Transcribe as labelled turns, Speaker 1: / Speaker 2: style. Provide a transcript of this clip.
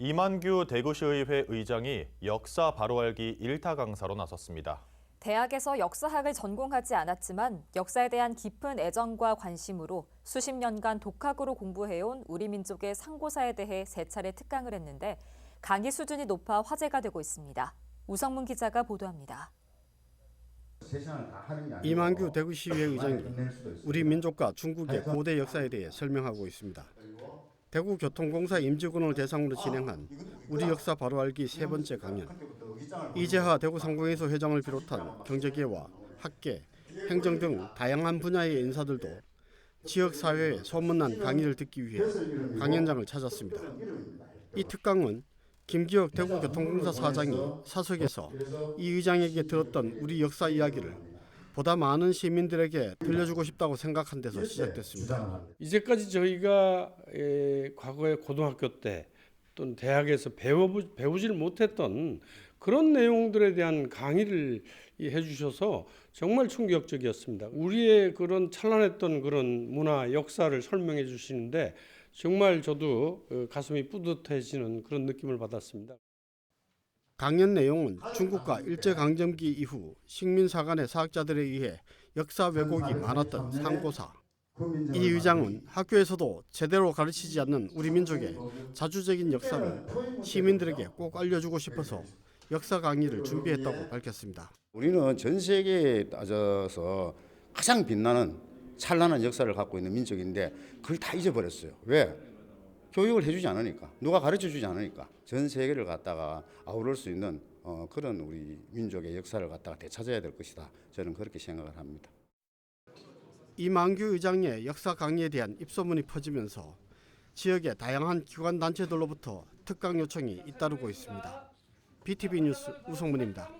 Speaker 1: 이만규 대구시의회 의장이 역사 바로 알기 일타 강사로 나섰습니다.
Speaker 2: 대학에서 역사학을 전공하지 않았지만 역사에 대한 깊은 애정과 관심으로 수십 년간 독학으로 공부해온 우리 민족의 상고사에 대해 세 차례 특강을 했는데 강의 수준이 높아 화제가 되고 있습니다. 우성문 기자가 보도합니다.
Speaker 3: 이만규 대구시의회 의장이 우리 민족과 중국의 고대 역사에 대해 설명하고 있습니다. 대구교통공사 임직원을 대상으로 진행한 우리 역사 바로 알기 세 번째 강연. 이재하 대구상공회소 회장을 비롯한 경제계와 학계, 행정 등 다양한 분야의 인사들도 지역 사회에 소문난 강의를 듣기 위해 강연장을 찾았습니다. 이 특강은 김기혁 대구교통공사 사장이 사석에서 이 의장에게 들었던 우리 역사 이야기를 보다 많은 시민들에게 들려주고 싶다고 생각한 데서 시작됐습니다.
Speaker 4: 이제까지 저희가 에, 과거에 고등학교 때 또는 대학에서 배워 배우질 못했던 그런 내용들에 대한 강의를 이 해주셔서 정말 충격적이었습니다. 우리의 그런 찬란했던 그런 문화 역사를 설명해 주시는데 정말 저도 어, 가슴이 뿌듯해지는 그런 느낌을 받았습니다.
Speaker 3: 강연 내용은 중국과 일제강점기 이후 식민사관의 사학자들에 의해 역사 왜곡이 많았던 상고사. 이 의장은 학교에서도 제대로 가르치지 않는 우리 민족의 자주적인 역사를 시민들에게 꼭 알려주고 싶어서 역사 강의를 준비했다고 밝혔습니다.
Speaker 5: 우리는 전 세계에 따져서 가장 빛나는 찬란한 역사를 갖고 있는 민족인데 그걸 다 잊어버렸어요. 왜? 교육을 해주지 않으니까 누가 가르쳐주지 않으니까 전 세계를 갖다가 아우를 수 있는 어, 그런 우리 민족의 역사를 갖다가 되찾아야 될 것이다. 저는 그렇게 생각을 합니다.
Speaker 3: 이만규 의장의 역사 강의에 대한 입소문이 퍼지면서 지역의 다양한 기관 단체들로부터 특강 요청이 잇따르고 있습니다. BTV 뉴스 우성문입니다.